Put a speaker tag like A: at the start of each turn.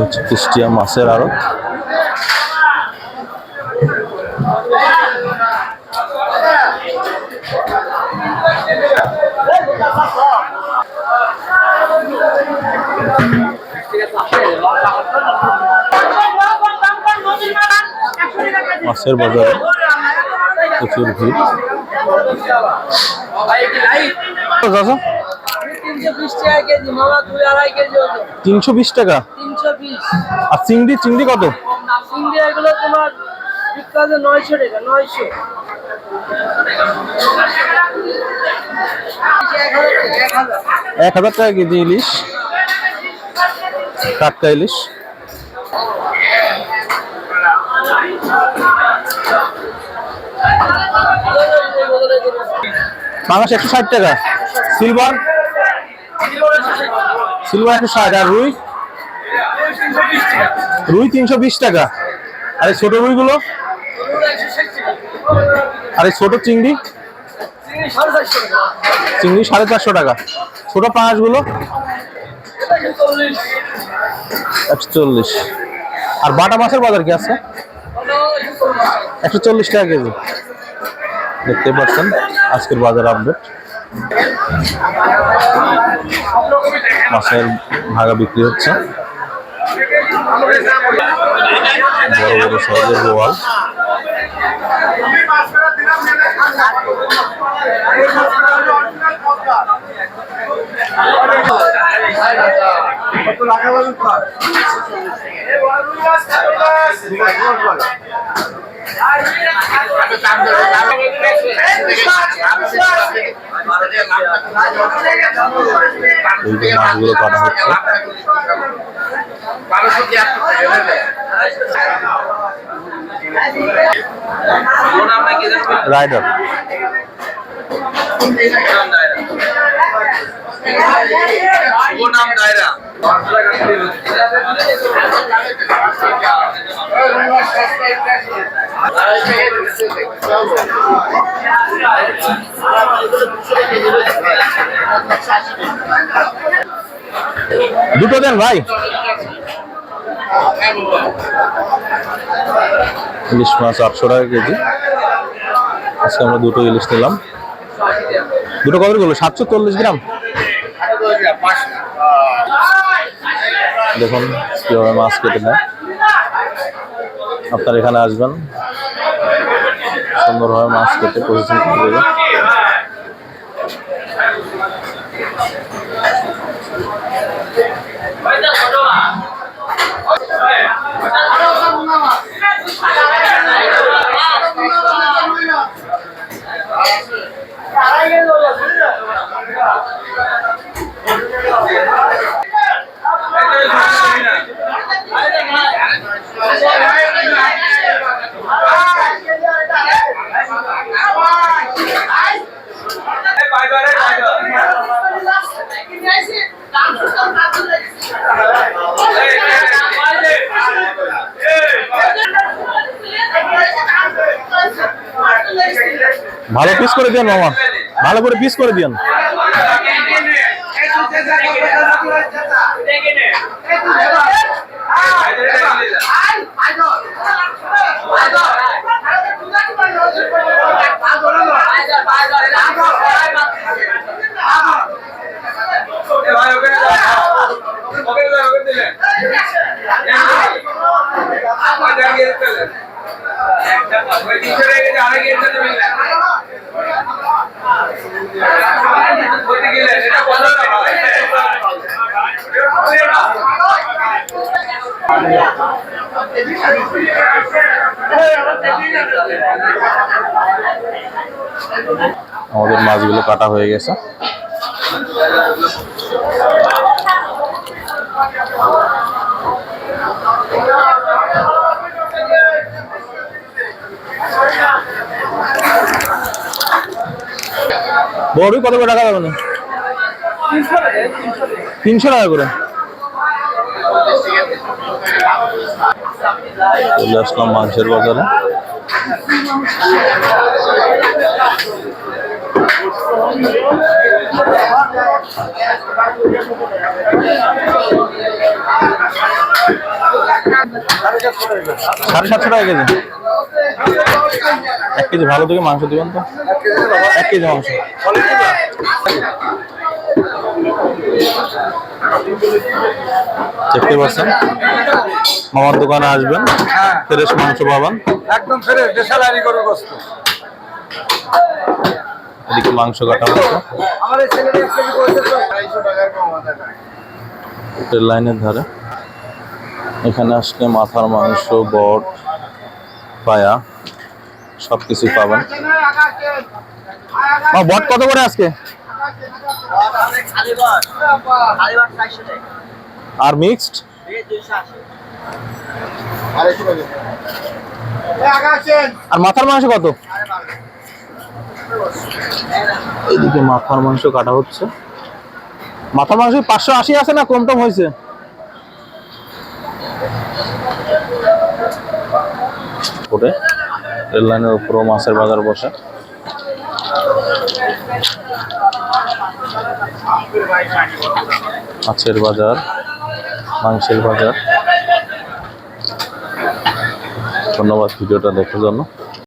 A: হচ্ছে। কুষ্টিয়া মাছের আড়ত। মাছের বাজারে প্রচুর ভিড়।
B: তিনশো বিশ টাকা
A: আর চিংড়ি চিংড়ি কত?
B: চিংড়ি এগুলো তোমার নয়শো টাকা নয়শো। এক হাজার
A: টাকা কেজি ইলিশ টাটকা ইলিশ। পাঙাশ একশো ষাট টাকা। সিলভার? সিলভার একশো ষাট আর রুই? রুই তিনশো বিশ টাকা। আর এই ছোট রুইগুলো? আর এই ছোট চিংড়ি? চিংড়ি সাড়ে চারশো টাকা। ছোট
B: চল্লিশ
A: একশো চল্লিশ। আর বাটা মাছের বাজার কি আছে? একশো চল্লিশ টাকা কেজি। দেখতে পাচ্ছেন আজকের বাজার আপডেট মাছের ভাগা বিক্রি হচ্ছে। বড় বড় সাইজের বোয়াল। এই যে মাছগুলো কাটা হচ্ছে। রাইডার।
C: নাম দায়রা।
A: দুটো দেন ভাই। ইলিশ মাছ আটশো টাকা কেজি। আজকে আমরা দুটো ইলিশ নিলাম। দুটো কত করল সাতশো চল্লিশ গ্রাম? দেখুন কীভাবে মাছ কেটে নেয়। আপনার এখানে আসবেন। সুন্দরভাবে মাছ কেটে পজিশন করে দেবে ভালো পিস করে দিন মামা। ভালো করে পিস করে দিন আমাদের মাছগুলো কাটা হয়ে গেছে। বড় কত টাকা দেবেন তিনশো টাকা করে? চলে আসলাম মাংসের বাজারে। সাড়ে সাতশো টাকা কেজি। এক কেজি ভালো থেকে মাংস দিবেন তো? এক কেজি মাংস। দেখতে পাচ্ছেন? মামার দোকানে আসবেন ফ্রেশ মাংস পাবেন।
C: একদম ফেরে দেশালারি করে গোস্ত।
A: এদিকে মাংস কাটা
C: আছে।
A: রেল লাইনের ধারে। এখানে আসলে মাথার মাংস বট পায়া সব কিছু পাবেন বট কত করে আজকে? আর মিক্সড? আর মাথার মাংস কত? এদিকে মাথার মাংস কাটা হচ্ছে। মাথার মাংস পাঁচশো আশি আছে না কম টম হয়েছে? রেল লাইনের উপরও মাছের বাজার বসে। মাছের বাজার মাংসের বাজার। ধন্যবাদ ভিডিওটা দেখার জন্য।